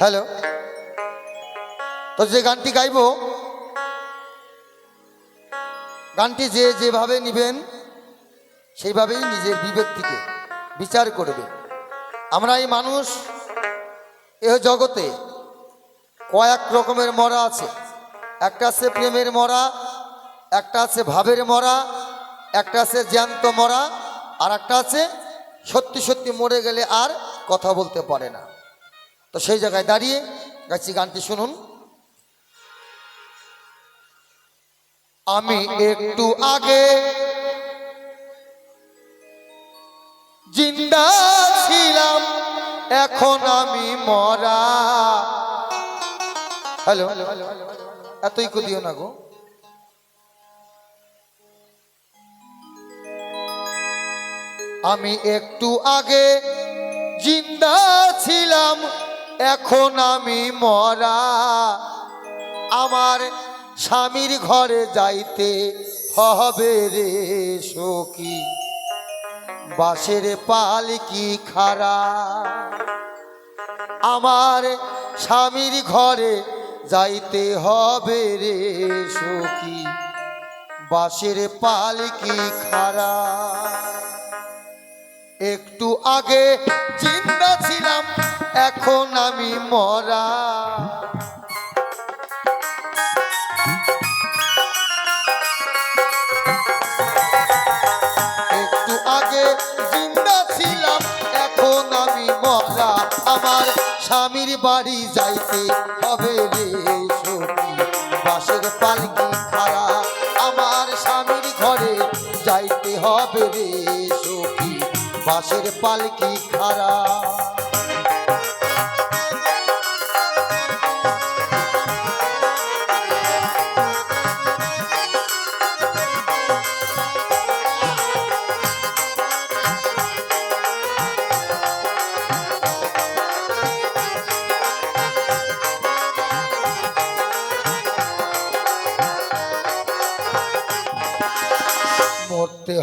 Hello, তো যে গানটি গাইব, গানটি যে যেভাবে নিবেন, সেইভাবেই নিজের বিবেক থেকে বিচার করবে। আমরা এই মানুষ, এ জগতে কয়েক রকমের মরা আছে। একটা আছে প্রেমের মরা, একটা আছে ভাবের মরা, একটা আছে জ্যান্ত মরা, আর একটা আছে সত্যি সত্যি মরে গেলে আর কথা বলতে পারে না। তো সেই জায়গায় দাঁড়িয়ে গাইছি গানটি শুনুন। আমি একটু আগে জিন্দা ছিলাম, এখন আমি মরা। হ্যালো, এতই কুদিও না গো। আমি একটু আগে জিন্দা ছিলাম এখন আমি মরা। আমার স্বামীর ঘরে যাইতে হবে রে সখী। বাসের পালকি খারা আমার স্বামীর ঘরে যাইতে হবে রে সখী। বাসের পালকি খারা একটু আগে চিন্তা এখন আমি মরা। একটু আগে জিন্দা ছিলাম, এখন আমি মরা। আমার স্বামীর বাড়ি যাইতে হবে রে সখী। বাসের পালকি খারা আমার স্বামীর ঘরে যাইতে হবে রে সখী। বাসের পালকি খারা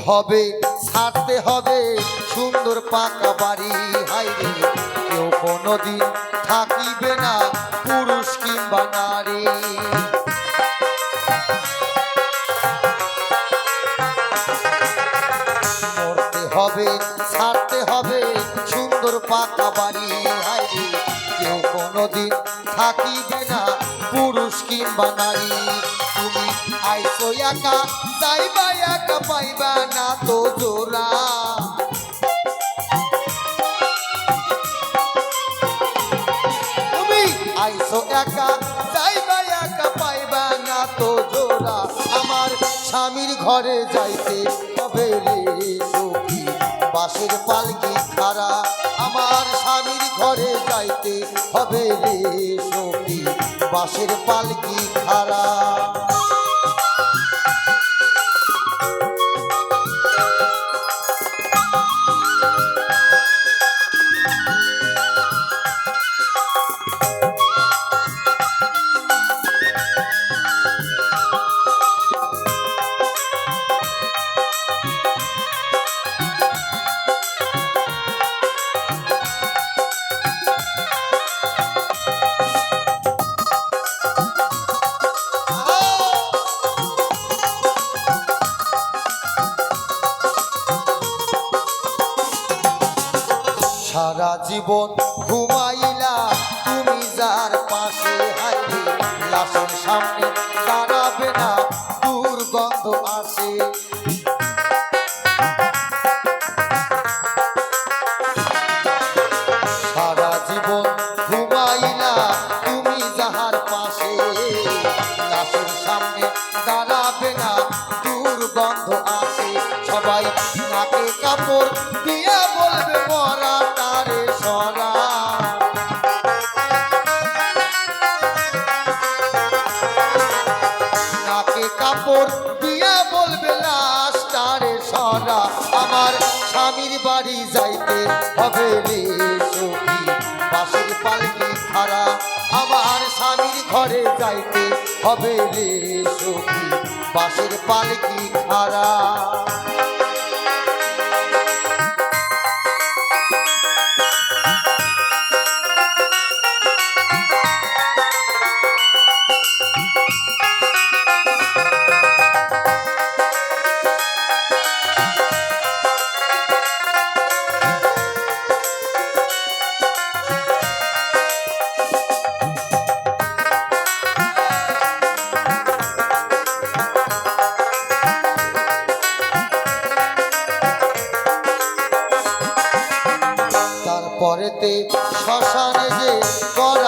হবে, ছাড়তে হবে। সুন্দর পাকা বাড়ি হাইরে কেউ কোনোদিন থাকিবে না পুরুষ কিংবা নারী। হবে, ছাড়তে হবে, সুন্দর পাকা বাড়ি হাইরে কোনোদিন থাকিবে না, পুরুষ কিংবা নারী। তুমি আইসো একা, যাইবা একা, পাইবা না তো জোড়া। তুমি আইসো একা, যাইবা একা, পাইবা না তো জোড়া। আমার স্বামীর ঘরে যাইতে হবে রে সখী। বাসের পালকি খারা স্বামীর ঘরে যাইতে হবে রে সখী। বাসের পালকি খারা সারা জীবন ঘুমাইলা তুমি যার পাশে হাইবে লাশের সামনে দাঁড়াবে না দুর্গন্ধ আসে। কাপড় দিয়া বলবে সরা। আমার স্বামীর বাড়ি যাইতে হবে রে সখী। বাসের পালকি খারা আমার স্বামীর ঘরে যাইতে হবে রে সখী। বাসের পালকি খারা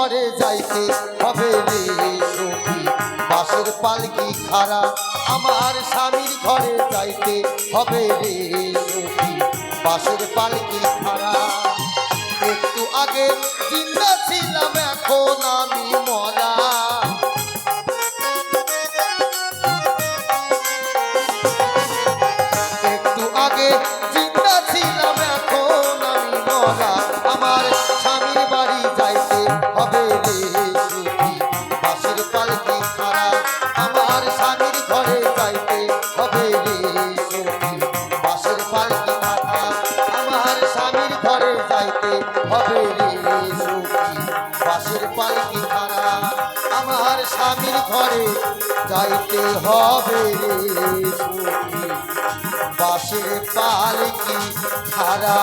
ঘরে যাইতে হবে রে সখী। বাসের পালকি খারা আমার স্বামীর ঘরে যাইতে হবে রে সখী। বাসের পালকি খারা একটু আগে জিন্দা ছিলাম, এখন আমি মরা। বাসের পালকি ছাড়া আমার স্বামীর ঘরে যাইতে হবে বাসের পালকি খারা